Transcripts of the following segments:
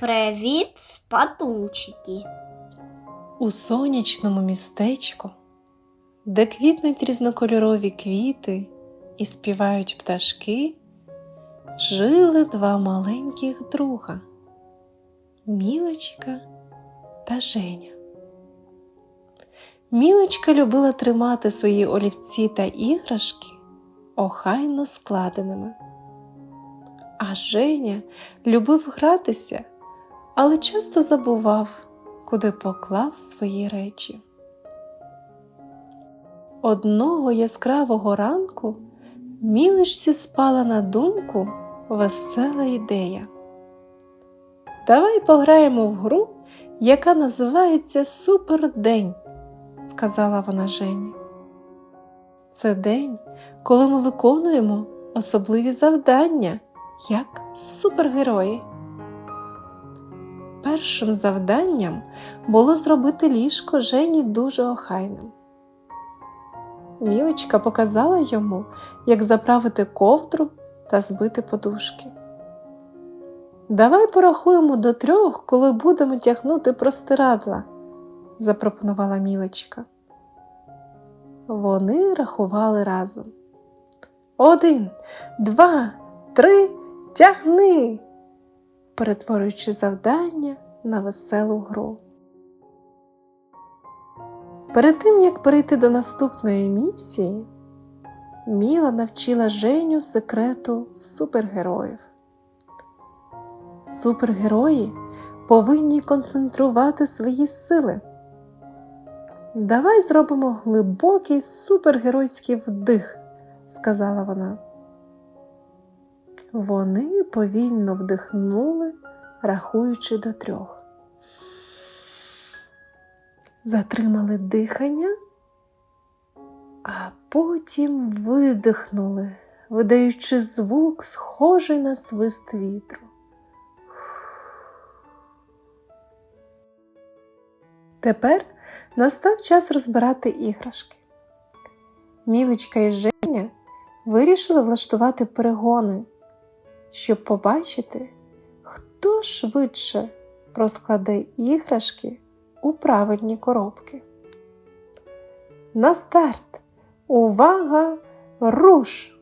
Привіт, спатунчики. У сонячному містечку, де квітнуть різнокольорові квіти і співають пташки, жили два маленьких друга Мілочка та Женя. Мілочка любила тримати свої олівці та іграшки охайно складеними. А Женя любив гратися, але часто забував, куди поклав свої речі. Одного яскравого ранку мілочці спала на думку весела ідея. Давай пограємо в гру, яка називається Супердень, сказала вона Жені. Це день, коли ми виконуємо особливі завдання, як супергерої. Першим завданням було зробити ліжко Жені дуже охайним. Мілечка показала йому, як заправити ковдру та збити подушки. Давай порахуємо до трьох, коли будемо тягнути простирадла, запропонувала Мілечка. Вони рахували разом. Один, два, три, тягни, перетворюючи завдання на веселу гру. Перед тим, як перейти до наступної місії, Міла навчила Женю секрету супергероїв. Супергерої повинні концентрувати свої сили. Давай зробимо глибокий супергеройський вдих, сказала вона. Вони повільно вдихнули, рахуючи до трьох. Затримали дихання, а потім видихнули, видаючи звук, схожий на свист вітру. Тепер настав час розбирати іграшки. Мілечка і Женя вирішили влаштувати перегони, щоб побачити, хто швидше розкладе іграшки у правильні коробки. На старт! Увага! Руш!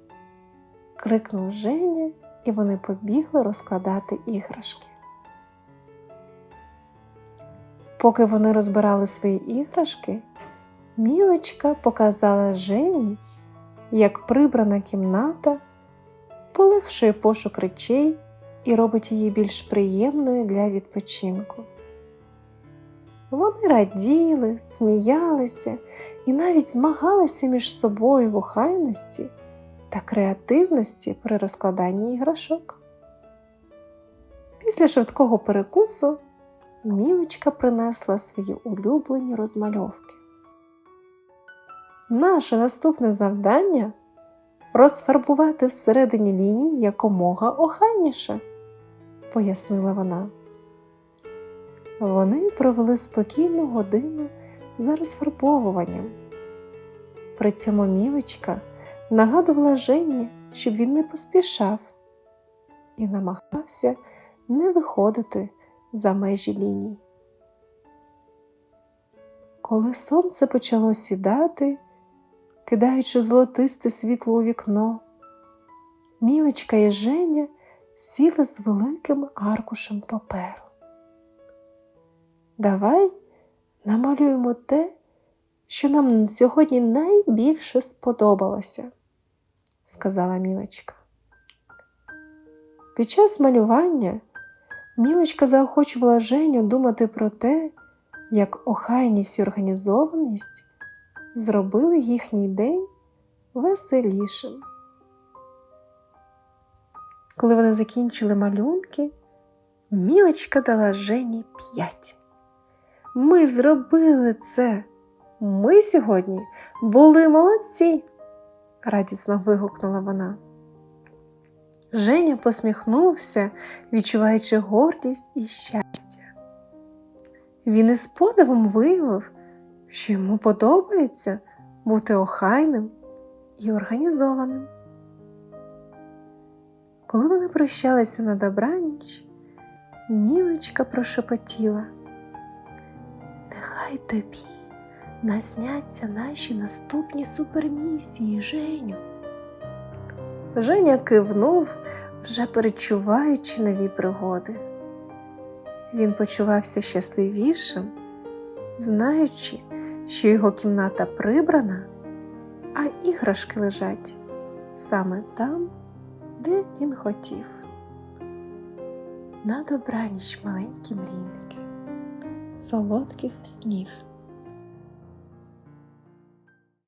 крикнув Женя, і вони побігли розкладати іграшки. Поки вони розбирали свої іграшки, Мілечка показала Жені, як прибрана кімната полегшує пошук речей і робить її більш приємною для відпочинку. Вони раділи, сміялися і навіть змагалися між собою в охайності та креативності при розкладанні іграшок. Після швидкого перекусу Мілочка принесла свої улюблені розмальовки. Наше наступне завдання розфарбувати всередині лінії якомога охайніше, пояснила вона. Вони провели спокійну годину за розфарбовуванням. При цьому мілочка нагадувала Жені, щоб він не поспішав і намагався не виходити за межі ліній. Коли сонце почало сідати, кидаючи золотисте світло у вікно, Мілочка і Женя сіли з великим аркушем паперу. Давай намалюємо те, що нам сьогодні найбільше сподобалося, сказала Мілочка. Під час малювання Мілочка заохочувала Женю думати про те, як охайність і організованість зробили їхній день веселішим. Коли вони закінчили малюнки, Мілочка дала Жені п'ять. Ми зробили це. Ми сьогодні були молодці, радісно вигукнула вона. Женя посміхнувся, відчуваючи гордість і щастя. Він із подивом виявив, що йому подобається бути охайним і організованим. Коли вони прощалися на добраніч, Мілочка прошепотіла. Нехай тобі насняться наші наступні супермісії, Женю. Женя кивнув, вже перечуваючи нові пригоди. Він почувався щасливішим, знаючи, що його кімната прибрана, а іграшки лежать саме там, де він хотів. На добраніч, маленькі мрійники, солодких снів.